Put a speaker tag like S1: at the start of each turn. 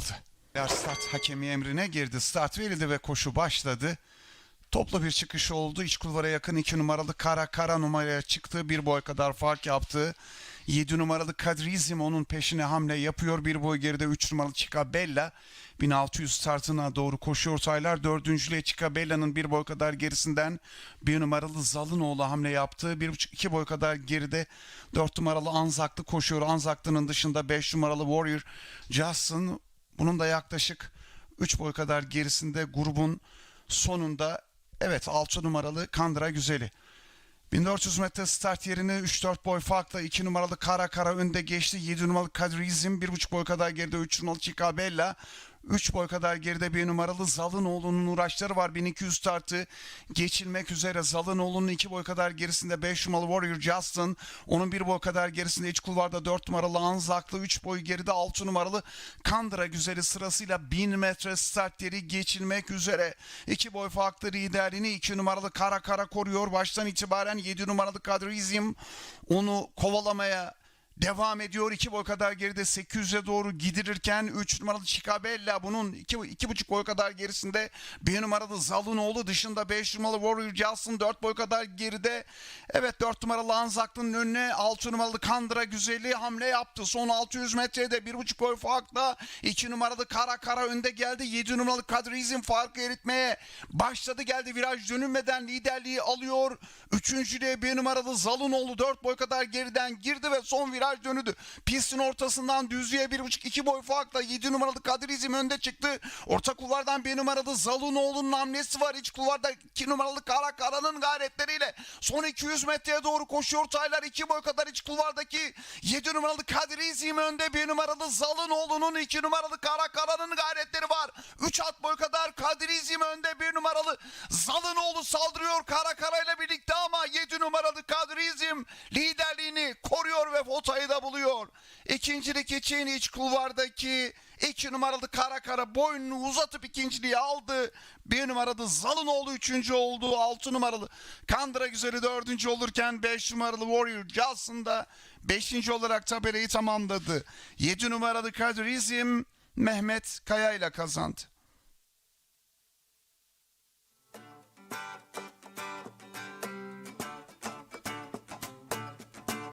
S1: aldı. Start hakemi emrine girdi. Start verildi ve koşu başladı. Toplu bir çıkış oldu. İç kulvara yakın 2 numaralı Kara Kara numaraya çıktı. Bir boy kadar fark yaptı. 7 numaralı Kadrizim onun peşine hamle yapıyor. Bir boy geride 3 numaralı Bella 1600 startına doğru koşuyor Taylar. Dördüncülüğe Bella'nın bir boy kadar gerisinden bir numaralı Zalınoğlu hamle yaptı. Bir buçuk iki boy kadar geride 4 numaralı Anzaklı koşuyor. Anzaklı'nın dışında 5 numaralı Warrior Justin bunun da yaklaşık 3 boy kadar gerisinde grubun sonunda evet 6 numaralı Kandıra Güzeli. 1400 metre start yerini 3-4 boy farkla 2 numaralı Kara Kara önde geçti. 7 numaralı Kadrizm 1,5 boy kadar geride 3 numaralı Chicabella. 3 boy kadar geride bir numaralı Zalınoğlu'nun uğraşları var. 1200 startı geçilmek üzere. Zalınoğlu'nun 2 boy kadar gerisinde 5 numaralı Warrior Justin. Onun 1 boy kadar gerisinde iç kulvarda 4 numaralı Anzaklı. 3 boy geride 6 numaralı Kandıra Güzeli sırasıyla 1000 metre start yeri geçilmek üzere. 2 boy farklı liderliğini 2 numaralı Kara Kara koruyor. Baştan itibaren 7 numaralı Kadrizm onu kovalamaya devam ediyor. 2 boy kadar geride 800'e doğru gidilirken 3 numaralı Chicabella bunun 2 iki, buçuk boy kadar gerisinde 1 numaralı Zalunoğlu dışında 5 numaralı Warrior Johnson 4 boy kadar geride. Evet 4 numaralı Anzaklı'nın önüne 6 numaralı Kandıra Güzeli hamle yaptı. Son 600 metrede 1,5 boy farkla 2 numaralı Kara Kara önde geldi. 7 numaralı Kadrizm farkı eritmeye başladı geldi. Viraj dönülmeden liderliği alıyor. Üçüncülüğe 1 numaralı Zalunoğlu 4 boy kadar geriden girdi ve son viraj dönüdü. Pistin ortasından düzlüğe 1,5-2 boy farkla 7 numaralı Kadirizm önde çıktı. Orta kulvardan 1 numaralı Zalunoğlu'nun hamlesi var. İç kulvarda 2 numaralı Kara Kara'nın gayretleriyle son 200 metreye doğru koşuyor. Taylar 2 boy kadar iç kulvardaki 7 numaralı Kadirizm önde 1 numaralı Zalunoğlu'nun 2 numaralı Kara Kara'nın gayretleri var. 3 at boy kadar Kadirizm önde 1 numaralı Zalınoğlu saldırıyor Kara Kara ile birlikte ama 7 numaralı Kadirizm liderliğini ve potayı da buluyor. İkincilik için iç kulvardaki 2 numaralı Kara Kara boynunu uzatıp ikinciliği aldı. 1 numaralı Zalınoğlu üçüncü oldu. 6 numaralı Kandıra Güzeli dördüncü olurken 5 numaralı Warrior Johnson da 5. olarak tabelayı tamamladı. 7 numaralı Kadirizm Mehmet Kaya ile kazandı.